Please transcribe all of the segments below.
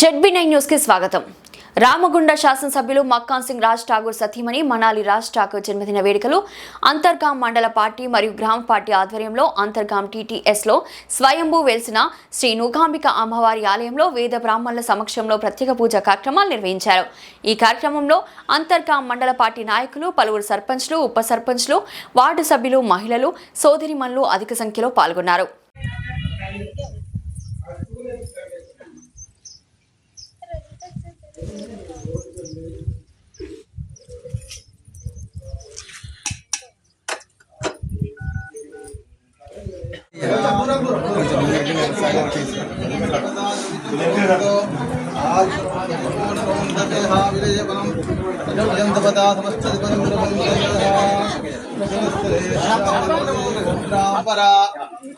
ZB nine న్యూస్కి స్వాగతం. రామగుండ శాసనసభ్యులు మక్కాన్ సింగ్ రాజ్ ఠాగూర్ సతీమణి మనాలి రాజ్ ఠాకూర్ జన్మదిన వేడుకలు అంతర్గాం మండల పార్టీ మరియు గ్రామ పార్టీ ఆధ్వర్యంలో అంతర్గాం టీటీఎస్లో స్వయంభూ వెలిసిన శ్రీ నూకాంబిక అమ్మవారి ఆలయంలో వేద బ్రాహ్మణుల సమక్షంలో ప్రత్యేక పూజ కార్యక్రమాలు నిర్వహించారు. ఈ కార్యక్రమంలో అంతర్గాం మండల పార్టీ నాయకులు పలువురు సర్పంచ్లు ఉప సర్పంచ్లు వార్డు సభ్యులు మహిళలు సోదరిమణులు అధిక సంఖ్యలో పాల్గొన్నారు.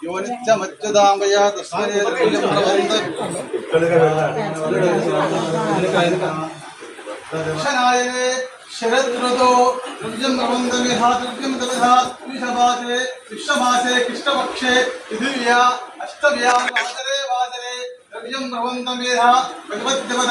యోనిత్యమచ్యుదాంబయ తస్మై దక్షిణాయనే శరదృతో ద్రవ్యం ప్రబంధమిహ ద్రవ్యం తమిహ ద్విషభాసే విశ్వభాసే కృష్ణపక్షే పృథివ్యా అష్టవ్యా వాసరే వాసరే ద్రవ్యం ప్రబంధమిహ భగవద్దేవత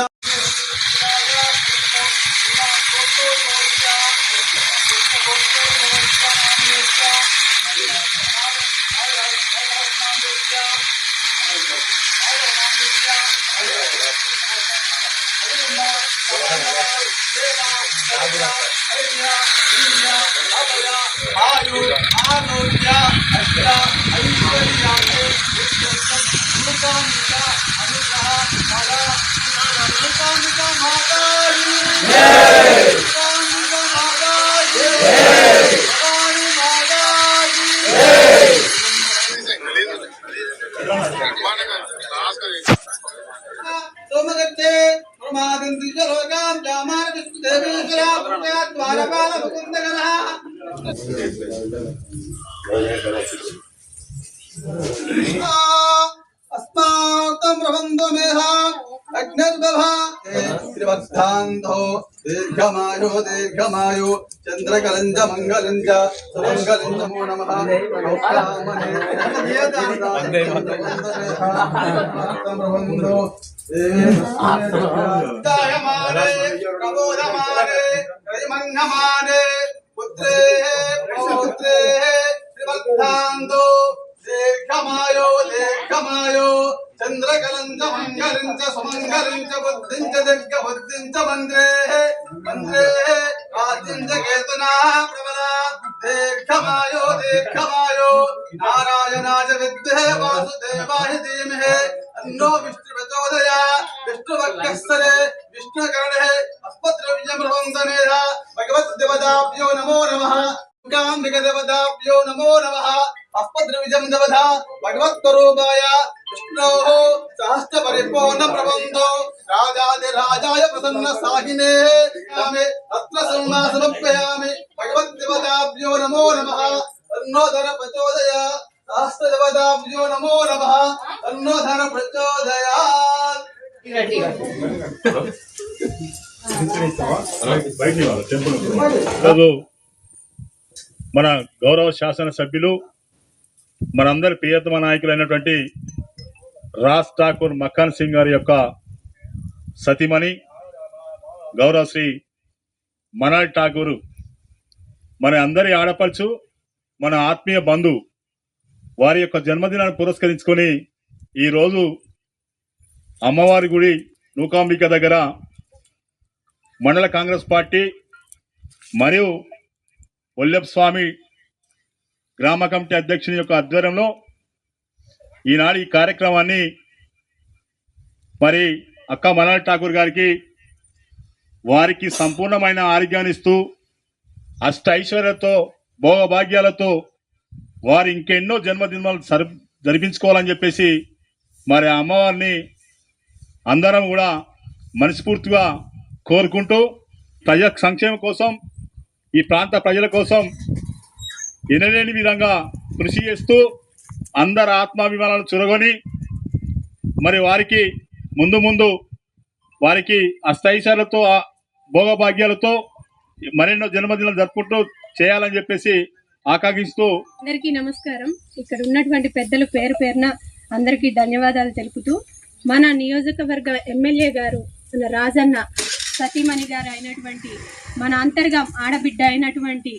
అనుగ్రహ हाँ, अस्मा प्रमादं दिजरोगां अग्निर्बभा त्रिवद्धान्धो दीर्घमायो दीर्घमायो चन्द्रकलञ्ज मङ्गलञ्ज सुमङ्गलञ्ज नमो नमः प्रबोधमाने रयिमङ्गमाने पुत्रेः पौत्रेः దీర్ఘమాయో దీర్ఘమాయో చంద్రకలంచ మంగళంచ సుమంగళంచ బుద్ధించ దిగ్గ బుద్ధించ మంద్రే మంద్రే ఆదించ కేతునా ప్రబల దీర్ఘమాయో దీర్ఘమాయో నారాయణాయ విద్మహే వాసుదేవాయ ధీమహి. అన్నో విష్ణు ప్రచోదయ విష్ణు వక్షస్థలే విష్ణు కరణే నమో. నమః నమో నమః. అస్మద్రవిజం దవధ భగవత్స్వరూపాయ. విష్ణోః సహస్ర పరిపూర్ణ ప్రబంధో. రాజాది రాజాయ ప్రసన్న సాహినే. ఆమె అత్ర సమ్మా సమర్పయామి భగవద్దేవతాభ్యో నమో నమః. అన్నోధర ప్రచోదయ. సహస్ర దేవతాభ్యో నమో నమః. అన్నోధర ప్రచోదయాత్ బయటికి రావాలి టెంపుల్ ఈరోజు మన గౌరవ శాసన సభ్యులు మనందరి ప్రియతమ నాయకులైనటువంటి రాజ్ ఠాకూర్ మక్కాన్ సింగ్ గారి యొక్క సతీమణి గౌరవ శ్రీ మనాల్ ఠాకూరు మన అందరి ఆడపడుచు మన ఆత్మీయ బంధు వారి యొక్క జన్మదినాన్ని పురస్కరించుకొని ఈరోజు అమ్మవారి గుడి నూకాంబిక దగ్గర మండల కాంగ్రెస్ పార్టీ మరియు వల్లభ స్వామి గ్రామ కమిటీ అధ్యక్షుని యొక్క ఆధ్వర్యంలో ఈనాడు ఈ కార్యక్రమాన్ని మరి అక్క మనాల్ ఠాకూర్ గారికి వారికి సంపూర్ణమైన ఆరోగ్యాన్ని ఇస్తూ అష్ట ఐశ్వర్యతో భోగభాగ్యాలతో వారు ఇంకెన్నో జన్మదినాలు సరి జరిపించుకోవాలని చెప్పేసి మరి అమ్మవారిని అందరం కూడా మనస్ఫూర్తిగా కోరుకుంటూ ప్రజా సంక్షేమం కోసం ఈ ప్రాంత ప్రజల కోసం వినలేని విధంగా కృషి చేస్తూ అందరి ఆత్మాభిమానాలు చురగొని మరి వారికి ముందు ముందు వారికి అష్టైశాలతో భోగభాగ్యాలతో మరెన్నో జన్మదినాలు జరుపుకుంటూ చేయాలని చెప్పేసి ఆకాంక్షిస్తూ అందరికీ నమస్కారం. ఇక్కడ ఉన్నటువంటి పెద్దలు పేరు పేరున అందరికీ ధన్యవాదాలు తెలుపుతూ మన నియోజకవర్గ ఎమ్మెల్యే గారు మన రాజన్న సతీమణి గారు అయినటువంటి మన అంతర్గం ఆడబిడ్డ అయినటువంటి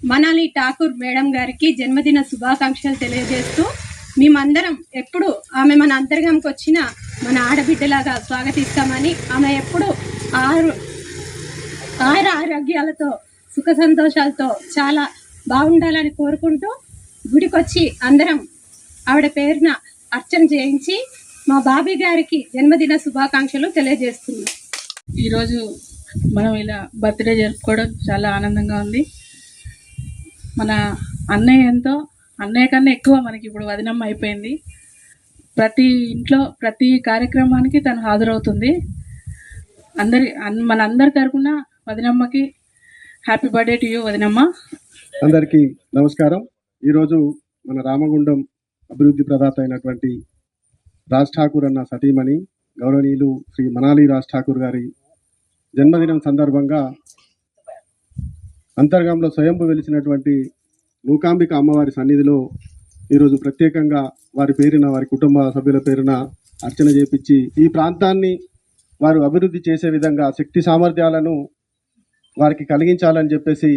మనాలి ఠాకూర్ మేడం గారికి జన్మదిన శుభాకాంక్షలు తెలియజేస్తూ మేమందరం ఎప్పుడు ఆమె మన అంతర్గంకి వచ్చిన మన ఆడబిడ్డలాగా స్వాగతిస్తామని ఆమె ఎప్పుడు ఆరు ఆయుర ఆరోగ్యాలతో సుఖ సంతోషాలతో చాలా బాగుండాలని కోరుకుంటూ గుడికొచ్చి అందరం ఆవిడ పేరున అర్చన చేయించి మా బాబీ గారికి జన్మదిన శుభాకాంక్షలు తెలియజేస్తున్నాం. ఈరోజు మనం ఇలా బర్త్డే జరుపుకోవడం చాలా ఆనందంగా ఉంది. మన అన్నయ్య ఎంతో అన్నయ్య కన్నా ఎక్కువ మనకి ఇప్పుడు వదినమ్మ అయిపోయింది. ప్రతి ఇంట్లో ప్రతి కార్యక్రమానికి తను హాజరవుతుంది. అందరి అన్- మన అందరి తరపున వదినమ్మకి హ్యాపీ బర్త్డే టు యూ వదినమ్మ. అందరికీ నమస్కారం. ఈరోజు మన రామగుండం అభివృద్ధి ప్రదాత అయినటువంటి రాజ్ ఠాకూర్ అన్న సతీమణి గౌరవనీయులు శ్రీ మనాలి రాజ్ ఠాకూర్ గారి జన్మదినం సందర్భంగా అంతర్గంలో స్వయంభు వెలిసినటువంటి మూకాంబిక అమ్మవారి సన్నిధిలో ఈరోజు ప్రత్యేకంగా వారి పేరిన వారి కుటుంబ సభ్యుల పేరున అర్చన చేపించి ఈ ప్రాంతాన్ని వారు అభివృద్ధి చేసే విధంగా శక్తి సామర్థ్యాలను వారికి కలిగించాలని చెప్పేసి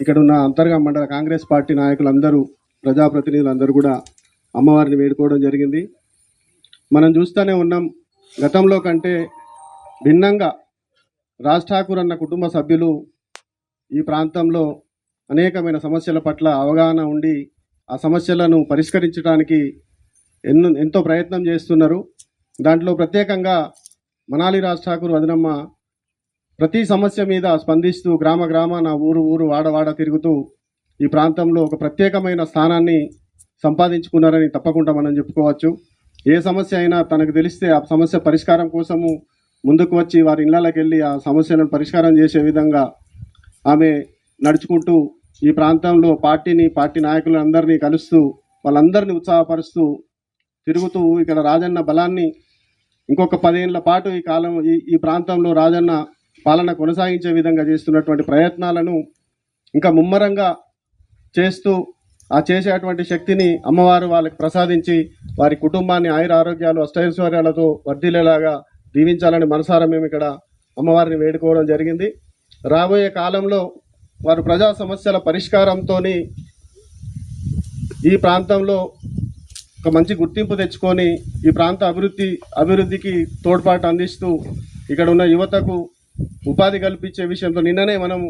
ఇక్కడ ఉన్న అంతర్గా మండల కాంగ్రెస్ పార్టీ నాయకులందరూ ప్రజాప్రతినిధులందరూ కూడా అమ్మవారిని వేడుకోవడం జరిగింది. మనం చూస్తూనే ఉన్నాం గతంలో కంటే భిన్నంగా రాజ్ ఠాకూర్ అన్న కుటుంబ సభ్యులు ఈ ప్రాంతంలో అనేకమైన సమస్యల పట్ల అవగాహన ఉండి ఆ సమస్యలను పరిష్కరించడానికి ఎన్నో ఎంతో ప్రయత్నం చేస్తున్నారు. దాంట్లో ప్రత్యేకంగా మనాలి రాజ్ ఠాకూర్ వదినమ్మ ప్రతి సమస్య మీద స్పందిస్తూ గ్రామ గ్రామాన ఊరు ఊరు వాడవాడ తిరుగుతూ ఈ ప్రాంతంలో ఒక ప్రత్యేకమైన స్థానాన్ని సంపాదించుకున్నారని తప్పకుండా మనం చెప్పుకోవచ్చు. ఏ సమస్య అయినా తనకు తెలిస్తే ఆ సమస్య పరిష్కారం కోసము ముందుకు వచ్చి వారి ఇళ్ళకి వెళ్ళి ఆ సమస్యలను పరిష్కారం చేసే విధంగా ఆమె నడుచుకుంటూ ఈ ప్రాంతంలో పార్టీని పార్టీ నాయకులందరినీ కలుస్తూ వాళ్ళందరినీ ఉత్సాహపరుస్తూ తిరుగుతూ ఇక్కడ రాజన్న బలాన్ని ఇంకొక పదేళ్ళ పాటు ఈ కాలం ఈ ఈ ప్రాంతంలో రాజన్న పాలన కొనసాగించే విధంగా చేస్తున్నటువంటి ప్రయత్నాలను ఇంకా ముమ్మరంగా చేస్తూ ఆ చేసేటువంటి శక్తిని అమ్మవారు వాళ్ళకి ప్రసాదించి వారి కుటుంబాన్ని ఆయుర ఆరోగ్యాలు అష్టైశ్వర్యాలతో వర్ధిల్లేలాగా దీవించాలని మనసారా మేము ఇక్కడ అమ్మవారిని వేడుకోవడం జరిగింది. రాబోయే కాలంలో వారు ప్రజా సమస్యల పరిష్కారంతో ఈ ప్రాంతంలో ఒక మంచి గుర్తింపు తెచ్చుకొని ఈ ప్రాంత అభివృద్ధి అభివృద్ధికి తోడ్పాటు అందిస్తూ ఇక్కడ ఉన్న యువతకు ఉపాధి కల్పించే విషయంతో నిన్ననే మనం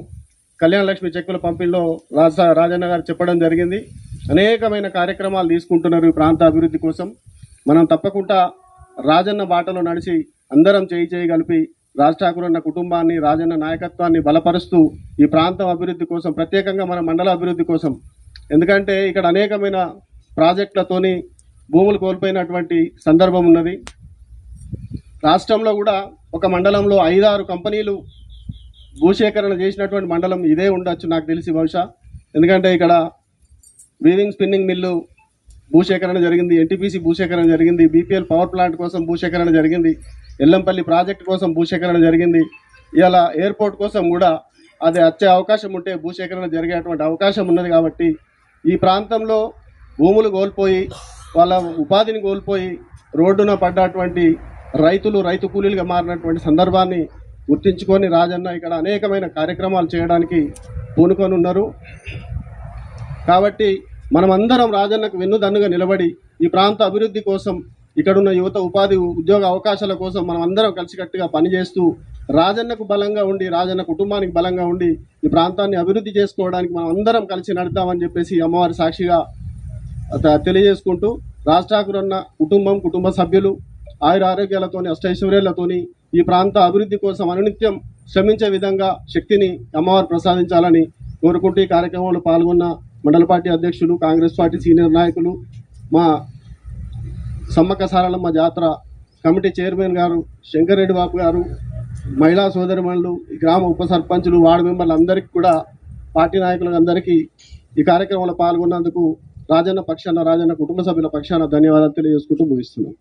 కళ్యాణ లక్ష్మి చెక్కుల పంపిణీలో రాజా రాజన్న గారు చెప్పడం జరిగింది. అనేకమైన కార్యక్రమాలు తీసుకుంటున్నారు ఈ ప్రాంత అభివృద్ధి కోసం. మనం తప్పకుండా రాజన్న బాటలో నడిచి అందరం చేయి చేయి కలిపి రాజ్ ఠాకూర్ అన్న కుటుంబాన్ని రాజన్న నాయకత్వాన్ని బలపరుస్తూ ఈ ప్రాంతం అభివృద్ధి కోసం ప్రత్యేకంగా మన మండల అభివృద్ధి కోసం. ఎందుకంటే ఇక్కడ అనేకమైన ప్రాజెక్టులతోని భూములు కోల్పోయినటువంటి సందర్భం ఉన్నది. రాష్ట్రంలో కూడా ఒక మండలంలో ఐదారు కంపెనీలు భూసేకరణ చేసినటువంటి మండలం ఇదే ఉండొచ్చు నాకు తెలిసి బహుశా. ఎందుకంటే ఇక్కడ వీవింగ్ స్పిన్నింగ్ మిల్లు భూసేకరణ జరిగింది ఎన్టీపీసీ భూసేకరణ జరిగింది బీపీఎల్ పవర్ ప్లాంట్ కోసం భూసేకరణ జరిగింది. ఎల్లంపల్లి ప్రాజెక్ట్ కోసం భూసేకరణ జరిగింది. ఇలా ఎయిర్పోర్ట్ కోసం కూడా అది వచ్చే అవకాశం ఉంటే భూసేకరణ జరిగేటువంటి అవకాశం ఉన్నది కాబట్టి ఈ ప్రాంతంలో భూములు కోల్పోయి వాళ్ళ ఉపాధిని కోల్పోయి రోడ్డున పడ్డటువంటి రైతులు రైతు కూలీలుగా మారినటువంటి సందర్భాన్ని గుర్తించుకొని రాజన్న ఇక్కడ అనేకమైన కార్యక్రమాలు చేయడానికి పూనుకొని ఉన్నారు కాబట్టి మనమందరం రాజన్నకు వెన్నుదన్నుగా నిలబడి ఈ ప్రాంత అభివృద్ధి కోసం ఇక్కడున్న యువత ఉపాధి ఉద్యోగ అవకాశాల కోసం మనం అందరం కలిసికట్టుగా పనిచేస్తూ రాజన్నకు బలంగా ఉండి రాజన్న కుటుంబానికి బలంగా ఉండి ఈ ప్రాంతాన్ని అభివృద్ధి చేసుకోవడానికి మనం అందరం కలిసి నడుద్దామని చెప్పేసి అమ్మవారి సాక్షిగా తెలియజేసుకుంటూ రాష్ట్రాకురన్న కుటుంబం కుటుంబ సభ్యులు ఆయుర ఆరోగ్యాలతోని అష్టైశ్వర్యాలతోని ఈ ప్రాంత అభివృద్ధి కోసం అనునిత్యం శ్రమించే విధంగా శక్తిని అమ్మవారు ప్రసాదించాలని కోరుకుంటూ ఈ కార్యక్రమంలో పాల్గొన్న మండల పార్టీ అధ్యక్షులు కాంగ్రెస్ పార్టీ సీనియర్ నాయకులు మా సమ్మక్క సారలమ్మ జాతర కమిటీ చైర్మన్ గారు శంకరెడ్డి బాబు గారు మహిళా సోదరిమణులు ఈ గ్రామ ఉప సర్పంచులు వార్డు మెంబర్లు అందరికీ కూడా పార్టీ నాయకులందరికీ ఈ కార్యక్రమంలో పాల్గొన్నందుకు రాజన్న పక్షాన రాజన్న కుటుంబ సభ్యుల పక్షాన ధన్యవాదాలు తెలియజేసుకుంటూ ముగిస్తున్నాం.